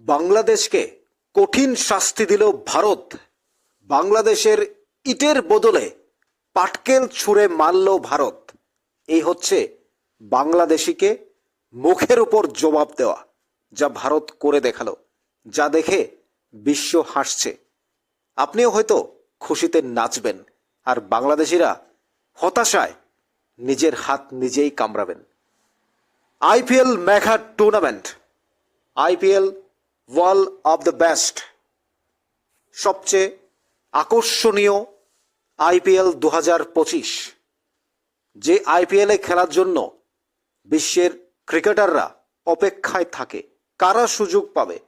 বাংলাদেশকে কঠিন শাস্তি দিল ভারত বাংলাদেশের ইটের বদলে পাটকেল ছুঁড়ে মারল ভারত। এই হচ্ছে বাংলাদেশিকে মুখের উপর জবাব দেওয়া, যা ভারত করে দেখাল, যা দেখে বিশ্ব হাসছে। আপনিও হয়তো খুশিতে নাচবেন আর বাংলাদেশিরা হতাশায় নিজের হাত নিজেই কামড়াবেন। IPL mega tournament, IPL world of the best. সবচেয়ে আকর্ষণীয় আইপিএল দু হাজার পঁচিশ। যে আইপিএলে খেলার জন্য বিশ্বের ক্রিকেটাররা অপেক্ষায় থাকে, কারা সুযোগ পাবে,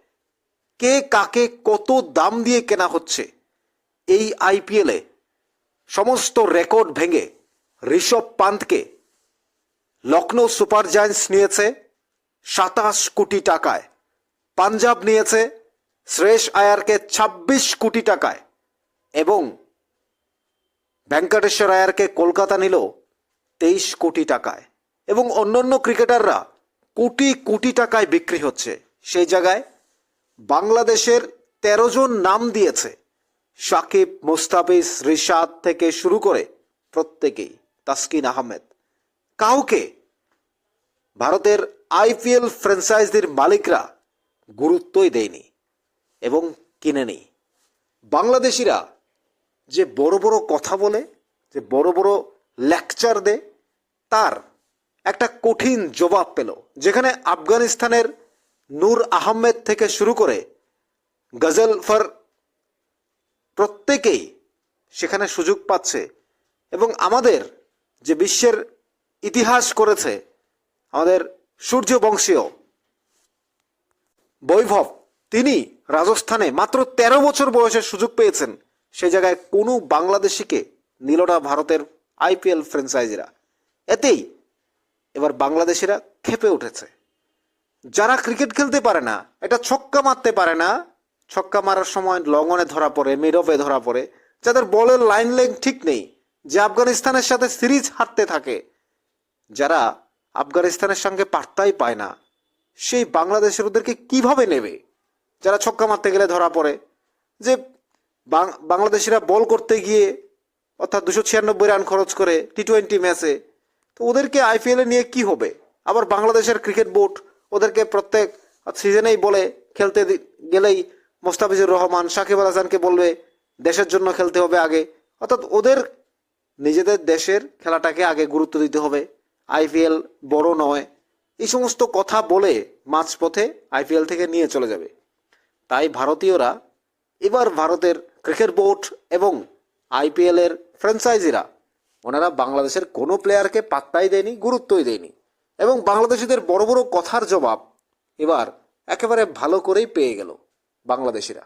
কে কাকে কত দাম দিয়ে কেনা হচ্ছে, এই আইপিএলে সমস্ত রেকর্ড ভেঙে ঋষভ পান্তকে লখনৌ সুপার জায়ান্টস নিয়েছে সাতাশ কোটি টাকায়। পাঞ্জাব নিয়েছে শ্রেয়স আয়ারকে ২৬ কোটি টাকায় এবং ভেঙ্কটেশ্বর আয়ারকে কলকাতা নিল তেইশ কোটি টাকায় এবং অন্যান্য ক্রিকেটাররা কোটি কোটি টাকায় বিক্রি হচ্ছে। সেই জায়গায় বাংলাদেশের তেরো জন নাম দিয়েছে সাকিব, মুস্তাফিজ, রিশাদ থেকে শুরু করে প্রত্যেকেই, তাসকিন আহমেদ। কাউকে ভারতের আইপিএল ফ্র্যাঞ্চাইজির মালিকরা গুরুত্বই দেয়নি এবং কিনেনি বাংলাদেশিরা যে বড় বড় কথা বলে, যে বড় বড় লেকচার দেয় তার একটা কঠিন জবাব পেল, যেখানে আফগানিস্তানের নূর আহমেদ থেকে শুরু করে গজলফর প্রত্যেকেই সেখানে সুযোগ পাচ্ছে এবং আমাদের যে বিশ্বের ইতিহাস করেছে, আমাদের সূর্যবংশীয় বৈভব, তিনি রাজস্থানে মাত্র ১৩ বছর বয়সে সুযোগ পেয়েছেন। সে জায়গায় কোনো বাংলাদেশিকে নিল না ভারতের আইপিএল ফ্র্যাঞ্চাইজিরা। এতেই এবার বাংলাদেশিরা খেপে উঠেছে। যারা ক্রিকেট খেলতে পারে না এটা ছক্কা মারতে পারে না, ছক্কা মারার সময় লঙ্গনে ধরা পড়ে মিড ধরা পড়ে, যাদের বলের লাইন লেগ ঠিক নেই, যে আফগানিস্তানের সাথে সিরিজ হারতে থাকে, যারা আফগানিস্তানের সঙ্গে পাত্তাই পায় না সেই বাংলাদেশের ওদেরকে কীভাবে নেবে? যারা ছক্কা মারতে গেলে ধরা পড়ে। যে বাংলাদেশিরা বল করতে গিয়ে অর্থাৎ দুশো ছিয়ানব্বই রান খরচ করে টি টোয়েন্টি ম্যাচে, তো ওদেরকে আইপিএলে নিয়ে কি হবে? আবার বাংলাদেশের ক্রিকেট বোর্ড ওদেরকে প্রত্যেক সিজনেই বলে, খেলতে গেলেই মোস্তাফিজুর রহমান, সাকিব আল হাসানকে বলবে, দেশের জন্য খেলতে হবে আগে। অর্থাৎ ওদের নিজেদের দেশের খেলাটাকে আগে গুরুত্ব দিতে হবে। আইপিএল বড় নয়। এই সমস্ত কথা বলে মাঝপথে আইপিএল থেকে নিয়ে চলে যাবে। তাই ভারতীয়রা এবার ভারতের ক্রিকেট বোর্ড এবং আইপিএলের ফ্র্যাঞ্চাইজিরা, ওনারা বাংলাদেশের কোনো প্লেয়ারকে পাত্তাই দেয়নি, গুরুত্বই দেয়নি এবং বাংলাদেশিদের বড় বড় কথার জবাব এবার একেবারে ভালো করেই পেয়ে গেল বাংলাদেশিরা।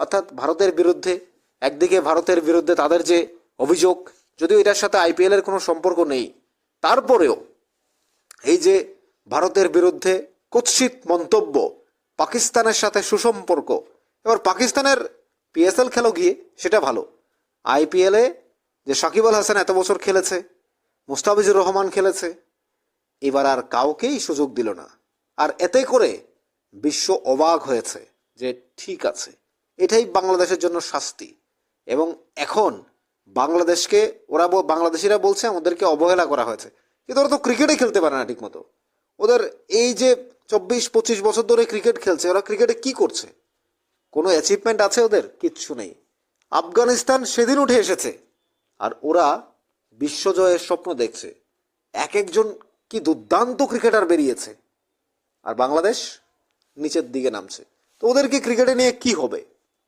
অর্থাৎ ভারতের বিরুদ্ধে, একদিকে ভারতের বিরুদ্ধে তাদের যে অভিযোগ, যদিও এটার সাথে আইপিএলের কোনো সম্পর্ক নেই, তারপরেও এই যে ভারতের বিরুদ্ধে কুৎসিত মন্তব্য, পাকিস্তানের সাথে সুসম্পর্ক। এবার পাকিস্তানের পিএসএল খেলো গিয়ে সেটা ভালো। আইপিএলে যে সাকিব আল হাসান এত বছর খেলেছে, মুস্তাফিজুর রহমান খেলেছে, এবার আর কাউকেই সুযোগ দিল না। আর এতে করে বিশ্ব অবাক হয়েছে যে ঠিক আছে, এটাই বাংলাদেশের জন্য শাস্তি। এবং এখন বাংলাদেশকে, ওরা বাংলাদেশিরা বলছে, আমাদেরকে অবহেলা করা হয়েছে। কিন্তু ওরা তো ক্রিকেটে খেলতে পারে না ঠিকমতো। ওদের এই যে চব্বিশ, পঁচিশ বছর ধরে ক্রিকেট খেলছে, ওরা ক্রিকেটে কি করছে? কোনো অ্যাচিভমেন্ট আছে ওদের? কিচ্ছু নেই। আফগানিস্তান সেদিন উঠে এসেছে। আর ওরা বিশ্বজয়ের স্বপ্ন দেখছে। এক একজন কি দুর্দান্ত ক্রিকেটার বেরিয়েছে। আর বাংলাদেশ নিচের দিকে নামছে। তো ওদেরকে ক্রিকেটে নিয়ে কি হবে?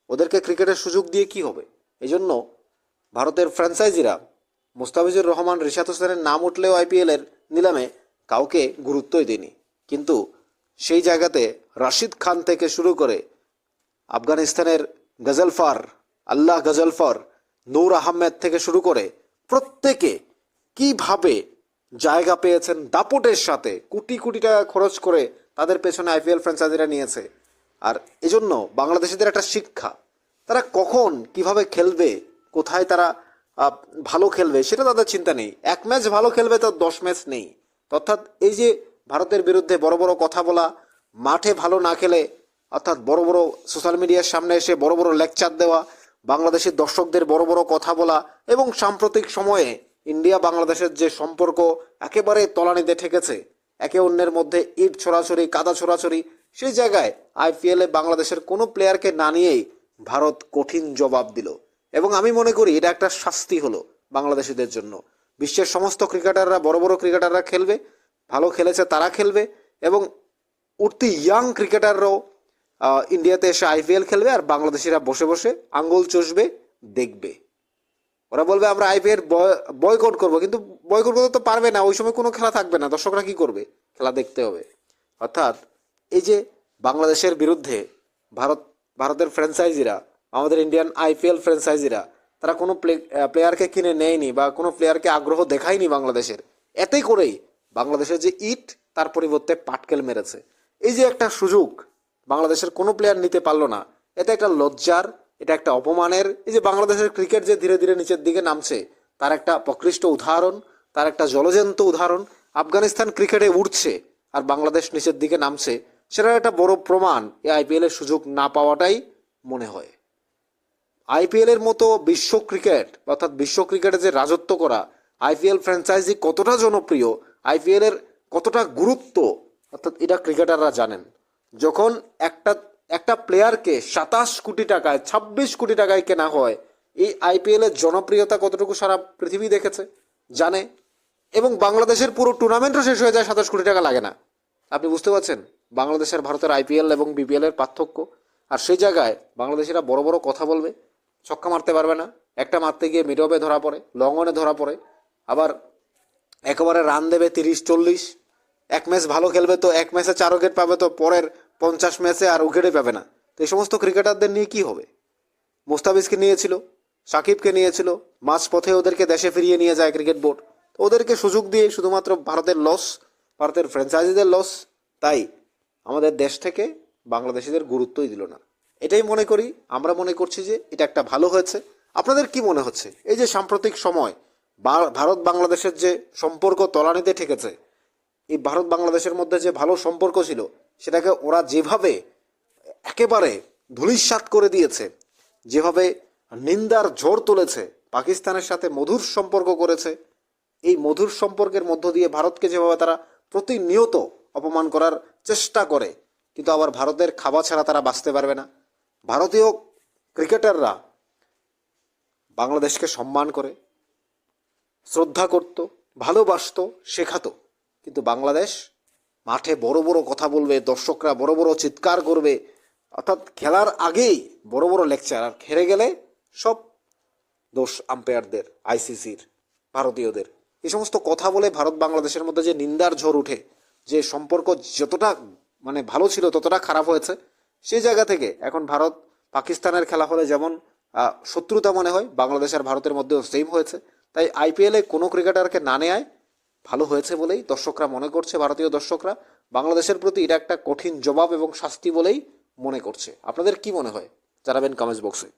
ওদেরকে ক্রিকেটের সুযোগ দিয়ে কি হবে? এই জন্য ভারতের ফ্র্যাঞ্চাইজিরা মুস্তাফিজুর রহমান, রিশাদ হোসেনের নাম উঠলেও আইপিএলের নিলামে কাউকে গুরুত্বই দেয়নি। কিন্তু সেই জায়গাতে রাশিদ খান থেকে শুরু করে আফগানিস্তানের গজলফার, আল্লাহ গজলফার, নূর আহমেদ থেকে শুরু করে প্রত্যেকে কীভাবে জায়গা পেয়েছেন দাপটের সাথে, কোটি কোটি টাকা খরচ করে তাদের পেছনে আইপিএল ফ্র্যাঞ্চাইজিরা নিয়েছে। আর এজন্য বাংলাদেশিদের একটা শিক্ষা, তারা কখন কীভাবে খেলবে, কোথায় তারা ভালো খেলবে, সেটা তাদের চিন্তা নেই। এক ম্যাচ ভালো খেলবে তো দশ ম্যাচ নেই। অর্থাৎ এই যে ভারতের বিরুদ্ধে বড় বড় কথা বলা, মাঠে ভালো না খেলে, অর্থাৎ বড় বড় সোশ্যাল মিডিয়ার সামনে এসে বড় বড় লেকচার দেওয়া, বাংলাদেশের দর্শকদের বড় বড় কথা বলা এবং সাম্প্রতিক সময়ে ইন্ডিয়া বাংলাদেশের যে সম্পর্ক একেবারে তলানিতে ঠেকেছে, একে অন্যের মধ্যে ইট ছড়াছড়ি, কাদা ছড়াছড়ি, সেই জায়গায় আইপিএলে বাংলাদেশের কোনো প্লেয়ারকে না নিয়েই ভারত কঠিন জবাব দিল। এবং আমি মনে করি এটা একটা শাস্তি হলো বাংলাদেশিদের জন্য। বিশ্বের সমস্ত ক্রিকেটাররা, বড় বড় ক্রিকেটাররা খেলবে, ভালো খেলেছে তারা খেলবে এবং উঠতি ইয়াং ক্রিকেটাররাও ইন্ডিয়াতে এসে আইপিএল খেলবে আর বাংলাদেশিরা বসে বসে আঙ্গুল চষবে, দেখবে। ওরা বলবে, আমরা আইপিএল বয়কট করব। কিন্তু বয়কট করতে তো পারবে না, ওই সময় কোনো খেলা থাকবে না, দর্শকরা কি করবে? খেলা দেখতে হবে। অর্থাৎ এই যে বাংলাদেশের বিরুদ্ধে ভারত, ভারতের ফ্র্যাঞ্চাইজিরা আমাদের ইন্ডিয়ান আইপিএল ফ্র্যাঞ্চাইজিরা তারা কোনো প্লেয়ারকে কিনে নেয়নি বা কোনো প্লেয়ারকে আগ্রহ দেখায়নি বাংলাদেশের। এতেই করেই বাংলাদেশের যে ইট, তার পরিবর্তে পাটকেল মেরেছে। এই যে একটা সুযোগ বাংলাদেশের কোনো প্লেয়ার নিতে পারল না এটা একটা লজ্জার, এটা একটা অপমানের, এই যে বাংলাদেশের ক্রিকেট যে ধীরে ধীরে নিচের দিকে নামছে, তার একটা প্রকৃষ্ট উদাহরণ, তার একটা জলজন্ত উদাহরণ, আফগানিস্তান ক্রিকেটে উঠছে আর বাংলাদেশ নিচের দিকে নামছে, সেটার একটা বড় প্রমাণ এই আইপিএল এর সুযোগ না পাওয়াটাই মনে হয়। আইপিএল এর মতো বিশ্ব ক্রিকেট, অর্থাৎ বিশ্ব ক্রিকেটে যে রাজত্ব করা আইপিএল ফ্র্যাঞ্চাইজি কতটা জনপ্রিয় আইপিএল এর কতটা গুরুত্ব, অর্থাৎ এটা ক্রিকেটাররা জানেন। যখন একটা একটা প্লেয়ারকে সাতাশ কোটি টাকায়, ছাব্বিশ কোটি টাকায় কেনা হয়, এই আইপিএল এর জনপ্রিয়তা কতটুকু সারা পৃথিবী দেখেছে? জানে। এবং বাংলাদেশের পুরো টুর্নামেন্টও শেষ হয়ে যায় সাতাশ কোটি টাকা লাগে না। আপনি বুঝতে পারছেন? বাংলাদেশের ভারতের আইপিএল এবং বিপিএল এর পার্থক্য। আর সেই জায়গায় বাংলাদেশিরা বড় বড় কথা বলবে। ছক্কা মারতে পারবে না। একটা মারতে গিয়ে মিডবে ধরা পড়ে লং অনে ধরা পড়ে। আবার একেবারে রান দেবে তিরিশ, চল্লিশ। এক ম্যাচ ভালো খেলবে তো এক ম্যাচে চার উইকেট পাবে তো পরের পঞ্চাশ ম্যাচে আর উইকেটই পাবে না। তো এই সমস্ত ক্রিকেটারদের নিয়ে কি হবে? মুস্তাফিজকে নিয়েছিল, সাকিবকে নিয়েছিল, মাঝ পথে ওদেরকে দেশে ফিরিয়ে নিয়ে যায় ক্রিকেট বোর্ড তো ওদেরকে সুযোগ দিয়ে শুধুমাত্র ভারতের লস ভারতের ফ্র্যাঞ্চাইজিদের লস তাই আমাদের দেশ থেকে বাংলাদেশিদের গুরুত্বই দিল না। এটাই মনে করি, আমরা মনে করছি যে এটা একটা ভালো হয়েছে। আপনাদের কি মনে হচ্ছে? এই যে সাম্প্রতিক সময় ভারত বাংলাদেশের যে সম্পর্ক তলানিতে ঠেকেছে, এই ভারত বাংলাদেশের মধ্যে যে ভালো সম্পর্ক ছিল, সেটাকে ওরা যেভাবে একেবারে ধূলিসাৎ করে দিয়েছে, যেভাবে নিন্দার ঝড় তুলেছে, পাকিস্তানের সাথে মধুর সম্পর্ক করেছে, এই মধুর সম্পর্কের মধ্য দিয়ে ভারতকে যেভাবে তারা প্রতিনিয়ত অপমান করার চেষ্টা করে, কিন্তু আবার ভারতের খাবার ছাড়া তারা বাঁচতে পারবে না। ভারতীয় ক্রিকেটাররা বাংলাদেশকে সম্মান করে, শ্রদ্ধা করত, ভালোবাসতো, শেখাতো। কিন্তু বাংলাদেশ মাঠে বড় বড় কথা বলবে, দর্শকরা বড় বড় চিৎকার করবে। অর্থাৎ খেলার আগেই বড় বড় লেকচার। আর খেলে গেলে সব দোষ আম্পায়ারদের আইসিসির ভারতীয়দের। এই সমস্ত কথা বলে ভারত বাংলাদেশের মধ্যে যে নিন্দার ঝড় উঠে, যে সম্পর্ক যতটা মানে ভালো ছিল ততটা খারাপ হয়েছে সেই জায়গা থেকে এখন ভারত পাকিস্তানের খেলা হলে যেমন শত্রুতা মনে হয়, বাংলাদেশ আর ভারতের মধ্যেও সেম হয়েছে। তাই আইপিএলে কোনো ক্রিকেটারকে না নেয় ভালো হয়েছে বলেই দর্শকরা মনে করছে, ভারতীয় দর্শকরা। বাংলাদেশের প্রতি এটা একটা কঠিন জবাব এবং শাস্তি বলেই মনে করছে। আপনাদের কি মনে হয়? জানাবেন কমেন্টস বক্সে